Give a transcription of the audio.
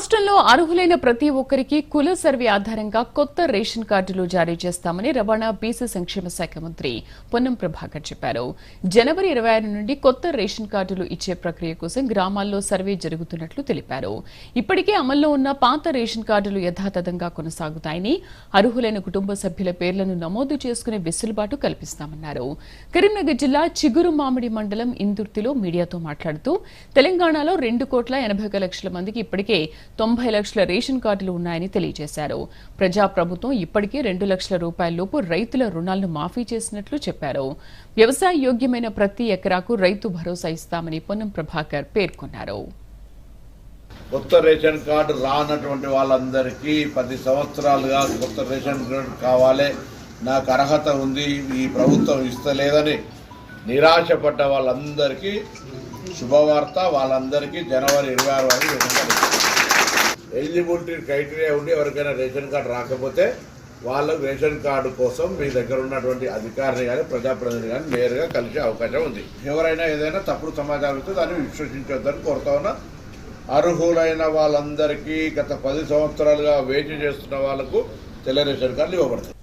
రాష్ట్రంలో అర్హులైన ప్రతి ఒక్కరికి కుల సర్వే ఆధారంగా కొత్త రేషన్ కార్డులు జారీ చేస్తామని రవాణా బీసీ సంక్షేమ శాఖ మంత్రి పొన్నం ప్రభాకర్ చెప్పారు. జనవరి ఇరవై ఆరు నుండి కొత్త రేషన్ కార్డులు ఇచ్చే ప్రక్రియ కోసం గ్రామాల్లో సర్వే జరుగుతున్నట్లు తెలిపారు. ఇప్పటికే అమల్లో ఉన్న పాత రేషన్ కార్డులు యథాతథంగా కొనసాగుతాయని అర్హులైన కుటుంబ సభ్యుల పేర్లను నమోదు చేసుకునే వెసులుబాటు కల్పిస్తామన్నారు. కరీంనగర్ జిల్లా చిగురు మామిడి మండలం ఇందుర్తిలో మీడియాతో మాట్లాడుతూ తెలంగాణలో రెండు కోట్ల ఎనభై ఒక లక్షల మందికి ఇప్పటికే తొంభై లక్షల రేషన్ కార్డులు ఉన్నాయని తెలియజేశారు. ప్రజాప్రభుత్వం ఇప్పటికే రెండు లక్షల రూపాయలలోపు రైతుల రుణాలను మాఫీ చేసినట్లు చెప్పారు. వ్యవసాయ యోగ్యమైన ప్రతి ఎకరాకు రైతు భరోసా ఇస్తామని పొన్నం ప్రభాకర్ పేర్కొన్నారు. కొత్త రేషన్ కార్డు రానటువంటి వాళ్ళందరికీ పది సంవత్సరాలుగా కొత్త రేషన్ కార్డు కావాలి. నాకు అర్హత ఉంది ఈ ప్రభుత్వం ఇస్తలేదని నిరాశపడ్డ వాళ్ళందరికీ శుభవార్త. వాళ్ళందరికీ జనవరి ఇరవై ఆరు వరకు ఎలిజిబిలిటీ క్రైటీరియా ఉండి ఎవరికైనా రేషన్ కార్డు రాకపోతే వాళ్ళకు రేషన్ కార్డు కోసం మీ దగ్గర ఉన్నటువంటి అధికారిని కానీ ప్రజాప్రతినిధి కానీ నేరుగా కలిసే అవకాశం ఉంది. ఎవరైనా ఏదైనా తప్పుడు సమాచారం ఇస్తే దాన్ని విశ్వసించొద్దని కోరుతా ఉన్నా. అర్హులైన వాళ్ళందరికీ గత పది సంవత్సరాలుగా వెయిట్ చేస్తున్న వాళ్ళకు తెల్ల రేషన్ కార్డులు ఇవ్వబడతాయి.